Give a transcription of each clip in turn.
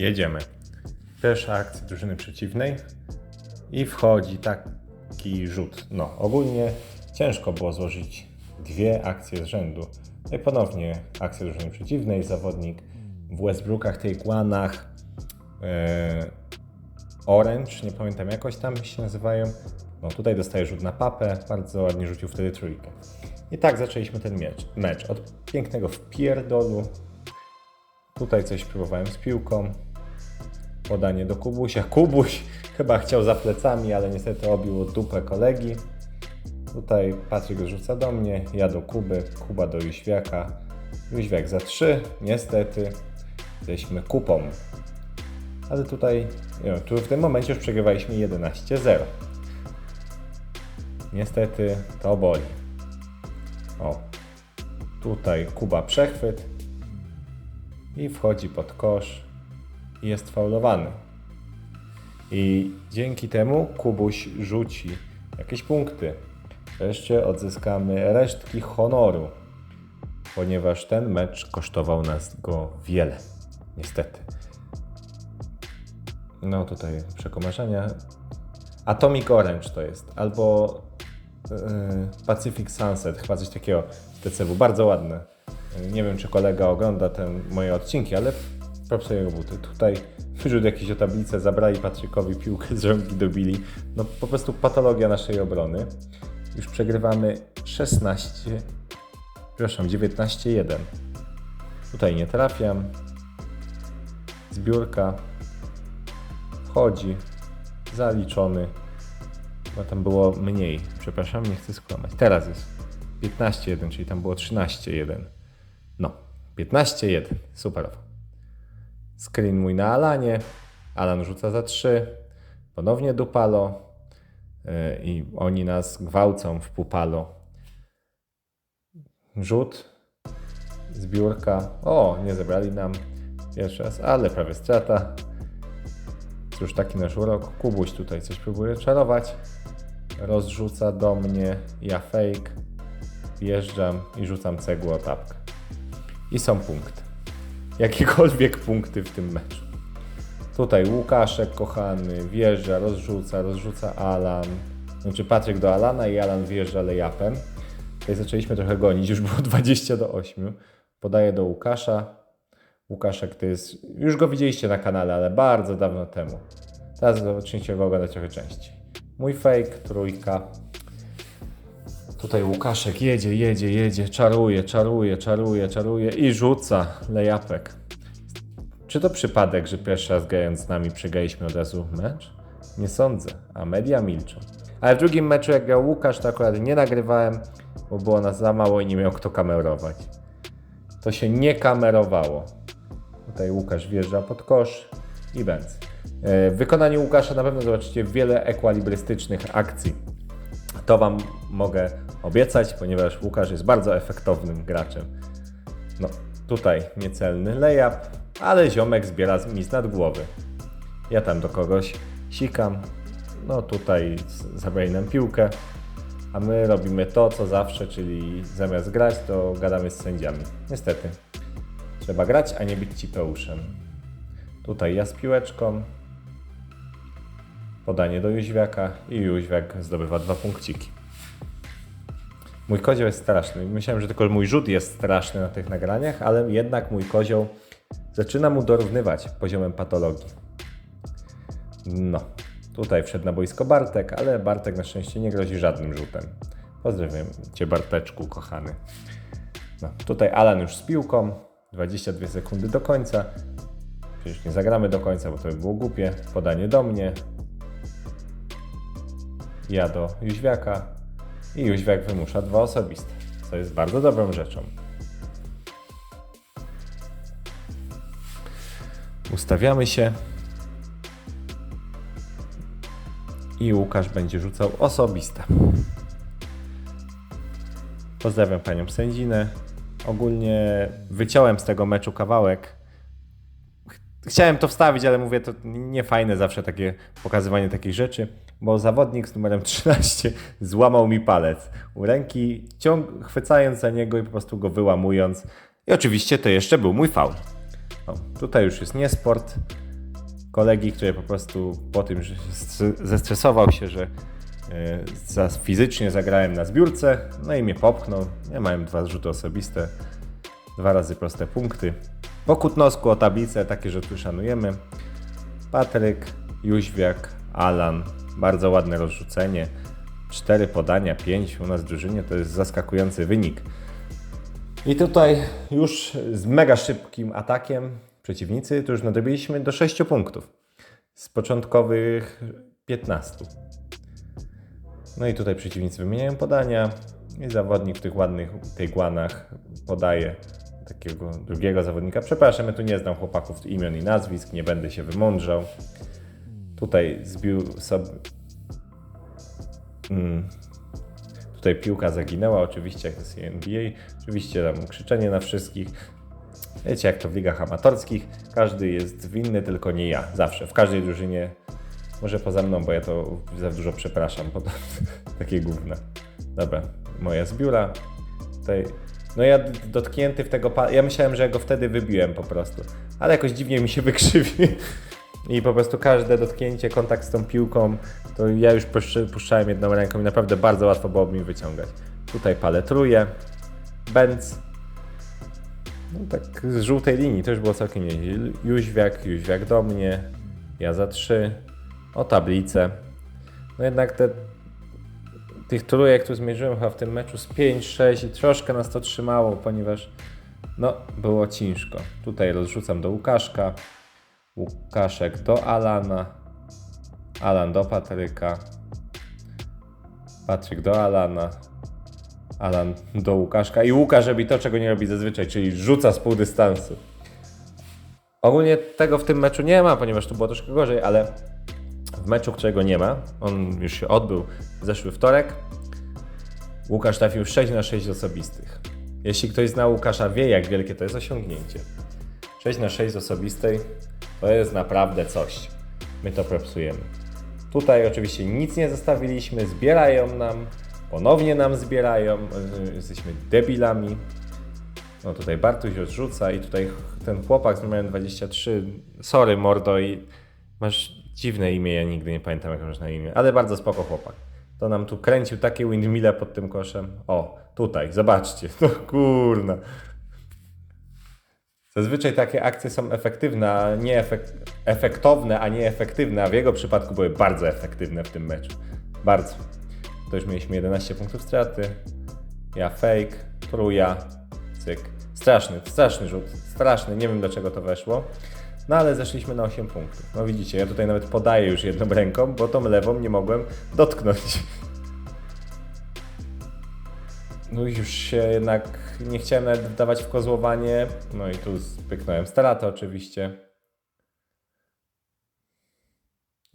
Jedziemy. Pierwsza akcja drużyny przeciwnej i wchodzi taki rzut. No, ogólnie ciężko było złożyć dwie akcje z rzędu. No i ponownie akcja drużyny przeciwnej, zawodnik w Westbrookach, Takewanach, e, Orange, nie pamiętam jakoś tam się nazywają. No tutaj dostaje rzut na papę, bardzo ładnie rzucił wtedy trójkę. I tak zaczęliśmy ten mecz. mecz. Od pięknego wpierdolu. Tutaj coś próbowałem z piłką. Podanie do Kubusia. Kubuś chyba chciał za plecami, ale niestety obił dupę kolegi. Tutaj Patryk rzuca do mnie, ja do Kuby, Kuba do Juświaka. Juświak za 3, niestety jesteśmy kupą. Ale tutaj, tu w tym momencie już przegrywaliśmy 11-0. Niestety to boli. O, tutaj Kuba przechwyt i wchodzi pod kosz i jest faulowany. I dzięki temu Kubuś rzuci jakieś punkty. Wreszcie odzyskamy resztki honoru, ponieważ ten mecz kosztował nas go wiele. Niestety. No tutaj przekomarzenia. Atomic Orange to jest, albo yy, Pacific Sunset, chyba coś takiego w TCW. Bardzo ładne. Nie wiem, czy kolega ogląda ten, moje odcinki, ale propsuję jego buty. Tutaj wyrzut jakiś o tablicę, zabrali Patrykowi piłkę z rąk i dobili. No po prostu patologia naszej obrony. Już przegrywamy 16, przepraszam, 19-1. Tutaj nie trafiam. Zbiórka. Wchodzi. Zaliczony. Bo tam było mniej. Przepraszam, nie chcę skłamać. Teraz jest 15-1, czyli tam było 13-1. No, 15-1. Superowo. Screen mój na Alanie. Alan rzuca za 3. Ponownie Dupalo. Yy, I oni nas gwałcą w Pupalo. Rzut. Zbiórka. O, nie zebrali nam pierwszy raz, ale prawie strata. Cóż, taki nasz urok. Kubuś tutaj coś próbuje czarować. Rozrzuca do mnie. Ja fake. Wjeżdżam i rzucam cegłę o tapkę. I są punkty. Jakiekolwiek punkty w tym meczu. Tutaj Łukaszek kochany wjeżdża, rozrzuca, rozrzuca Alan. Znaczy Patryk do Alana i Alan wjeżdża lejapem. Tutaj zaczęliśmy trochę gonić, już było 20 do 8. Podaję do Łukasza. Łukaszek to jest, już go widzieliście na kanale, ale bardzo dawno temu. Teraz zaczniecie go oglądać trochę częściej. Mój fake, trójka. Tutaj Łukaszek jedzie, jedzie, jedzie, czaruje, czaruje, czaruje, czaruje i rzuca lejapek. Czy to przypadek, że pierwszy raz grając z nami przegraliśmy od razu mecz? Nie sądzę, a media milczą. Ale w drugim meczu, jak grał Łukasz, to akurat nie nagrywałem, bo było nas za mało i nie miał kto kamerować. To się nie kamerowało. Tutaj Łukasz wjeżdża pod kosz i bęc. W wykonaniu Łukasza na pewno zobaczycie wiele ekwilibrystycznych akcji. To Wam mogę obiecać, ponieważ Łukasz jest bardzo efektownym graczem. No, tutaj niecelny layup, ale ziomek zbiera mi z nad głowy. Ja tam do kogoś sikam. No tutaj zabrali nam piłkę, a my robimy to, co zawsze, czyli zamiast grać, to gadamy z sędziami. Niestety. Trzeba grać, a nie być cipeuszem. Tutaj ja z piłeczką. Podanie do Jóźwiaka i Jóźwiak zdobywa dwa punkciki. Mój kozioł jest straszny. Myślałem, że tylko mój rzut jest straszny na tych nagraniach, ale jednak mój kozioł zaczyna mu dorównywać poziomem patologii. No, tutaj wszedł na boisko Bartek, ale Bartek na szczęście nie grozi żadnym rzutem. Pozdrawiam Cię Barteczku, kochany. No, tutaj Alan już z piłką, 22 sekundy do końca. Przecież nie zagramy do końca, bo to by było głupie. Podanie do mnie. Ja do Jóźwiaka. I Jóźwiak wymusza dwa osobiste, co jest bardzo dobrą rzeczą. Ustawiamy się. I Łukasz będzie rzucał osobiste. Pozdrawiam panią sędzinę. Ogólnie wyciąłem z tego meczu kawałek. Ch- Chciałem to wstawić, ale mówię, to nie fajne zawsze takie pokazywanie takich rzeczy, bo zawodnik z numerem 13 złamał mi palec u ręki, ciąg, chwycając za niego i po prostu go wyłamując. I oczywiście to jeszcze był mój faul. O, tutaj już jest nie sport. kolegi, który po prostu po tym, że zestresował się, że e, za, fizycznie zagrałem na zbiórce, no i mnie popchnął. Ja miałem dwa rzuty osobiste, dwa razy proste punkty. Po Kutnosku o tablicę, takie rzeczy szanujemy. Patryk, Jóźwiak, Alan, bardzo ładne rozrzucenie. Cztery podania, pięć u nas w drużynie to jest zaskakujący wynik. I tutaj już z mega szybkim atakiem przeciwnicy to już nadrobiliśmy do 6 punktów z początkowych 15. No i tutaj przeciwnicy wymieniają podania i zawodnik w tych ładnych tejgłanach podaje takiego drugiego zawodnika. Przepraszam, ja tu nie znam chłopaków imion i nazwisk, nie będę się wymądrzał. Tutaj zbił sobie... Mm. Tutaj piłka zaginęła, oczywiście jak to jest NBA. Oczywiście tam krzyczenie na wszystkich. Wiecie jak to w ligach amatorskich. Każdy jest winny, tylko nie ja. Zawsze. W każdej drużynie. Może poza mną, bo ja to za dużo przepraszam. Bo to takie gówna. Dobra, moja zbióra. Tutaj no ja dotknięty w tego, ja myślałem, że ja go wtedy wybiłem po prostu, ale jakoś dziwnie mi się wykrzywił i po prostu każde dotknięcie, kontakt z tą piłką, to ja już puszczałem jedną ręką i naprawdę bardzo łatwo było mi wyciągać. Tutaj paletruję, Benz, no tak z żółtej linii to już było całkiem nieźle. Jóźwiak, Jóźwiak do mnie, ja za trzy, o tablicę. No jednak te tych trójek tu zmierzyłem chyba w tym meczu z 5-6 i troszkę nas to trzymało, ponieważ no, było ciężko. Tutaj rozrzucam do Łukaszka, Łukaszek do Alana, Alan do Patryka, Patryk do Alana, Alan do Łukaszka. I Łukasz robi to, czego nie robi zazwyczaj, czyli rzuca z pół dystansu. Ogólnie tego w tym meczu nie ma, ponieważ tu było troszkę gorzej, ale w meczu, którego nie ma, on już się odbył w zeszły wtorek, Łukasz trafił 6 na 6 osobistych. Jeśli ktoś zna Łukasza, wie jak wielkie to jest osiągnięcie. 6 na 6 osobistej to jest naprawdę coś. My to propsujemy. Tutaj oczywiście nic nie zostawiliśmy, zbierają nam, ponownie nam zbierają, jesteśmy debilami. No tutaj Bartuś odrzuca i tutaj ten chłopak z numerem 23, sorry mordo i masz dziwne imię, ja nigdy nie pamiętam jak masz na imię, ale bardzo spoko chłopak. To nam tu kręcił takie windmille pod tym koszem. O, tutaj, zobaczcie, no kurna. Zazwyczaj takie akcje są efektywne, a nie efek efektowne, a nie efektywne, a w jego przypadku były bardzo efektywne w tym meczu. Bardzo. To już mieliśmy 11 punktów straty. Ja fake, truja, cyk. Straszny, straszny rzut, straszny, nie wiem dlaczego to weszło. No ale zeszliśmy na 8 punktów. No widzicie, ja tutaj nawet podaję już jedną ręką, bo tą lewą nie mogłem dotknąć. No już się jednak nie chciałem nawet wdawać w kozłowanie. No i tu spyknąłem stratę oczywiście.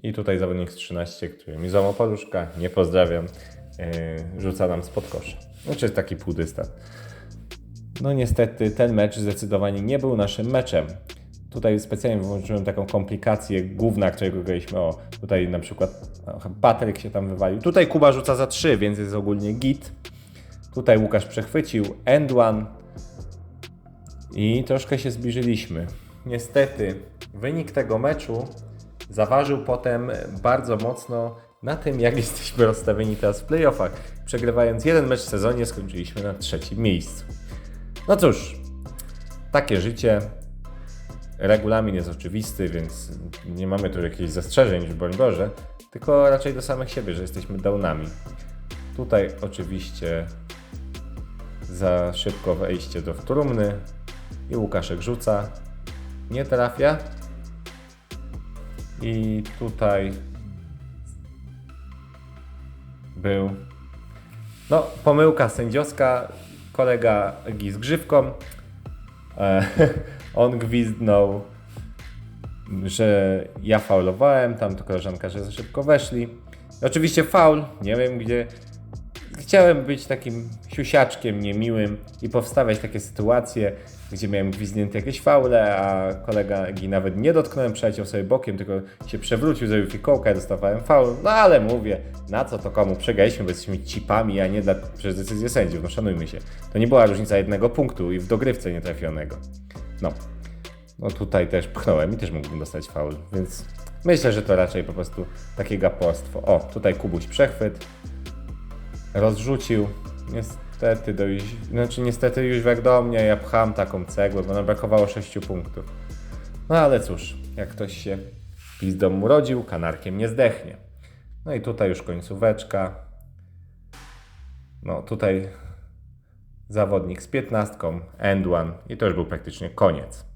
I tutaj zawodnik z 13, który mi złamał paluszka, nie pozdrawiam, yy, rzuca nam spod kosza. Znaczy taki półdystans. No niestety ten mecz zdecydowanie nie był naszym meczem. Tutaj specjalnie wyłączyłem taką komplikację główna, którego graliśmy. O, tutaj na przykład o, Patryk się tam wywalił. Tutaj Kuba rzuca za 3, więc jest ogólnie git. Tutaj Łukasz przechwycił end one i troszkę się zbliżyliśmy. Niestety wynik tego meczu zaważył potem bardzo mocno na tym, jak jesteśmy rozstawieni teraz w playoffach. Przegrywając jeden mecz w sezonie skończyliśmy na trzecim miejscu. No cóż, takie życie. Regulamin jest oczywisty, więc nie mamy tu jakichś zastrzeżeń, broń Boże, tylko raczej do samych siebie, że jesteśmy downami. Tutaj oczywiście za szybko wejście do trumny i Łukaszek rzuca, nie trafia. I tutaj był no pomyłka sędziowska, kolega gi grzywką, e, on gwizdnął, że ja faulowałem, tam to koleżanka, że za szybko weszli. Oczywiście faul, nie wiem gdzie. Chciałem być takim siusiaczkiem niemiłym i powstawiać takie sytuacje, gdzie miałem gwizdnięte jakieś faule, a kolega Gi nawet nie dotknąłem, przeleciał sobie bokiem, tylko się przewrócił, zrobił fikołka, ja dostawałem faul. No ale mówię, na co to komu? Przegraliśmy, bo jesteśmy cipami, a nie dla, przez decyzję sędziów, no szanujmy się. To nie była różnica jednego punktu i w dogrywce nietrafionego. No. No tutaj też pchnąłem i też mógłbym dostać faul, więc myślę, że to raczej po prostu takie gaporstwo. O, tutaj Kubuś przechwyt. Rozrzucił. Niestety do. Znaczy niestety Jóźwiak do mnie, ja pcham taką cegłę, bo nam brakowało 6 punktów. No ale cóż, jak ktoś się pizdą urodził, kanarkiem nie zdechnie. No i tutaj już końcóweczka. No tutaj zawodnik z 15, end one i to już był praktycznie koniec.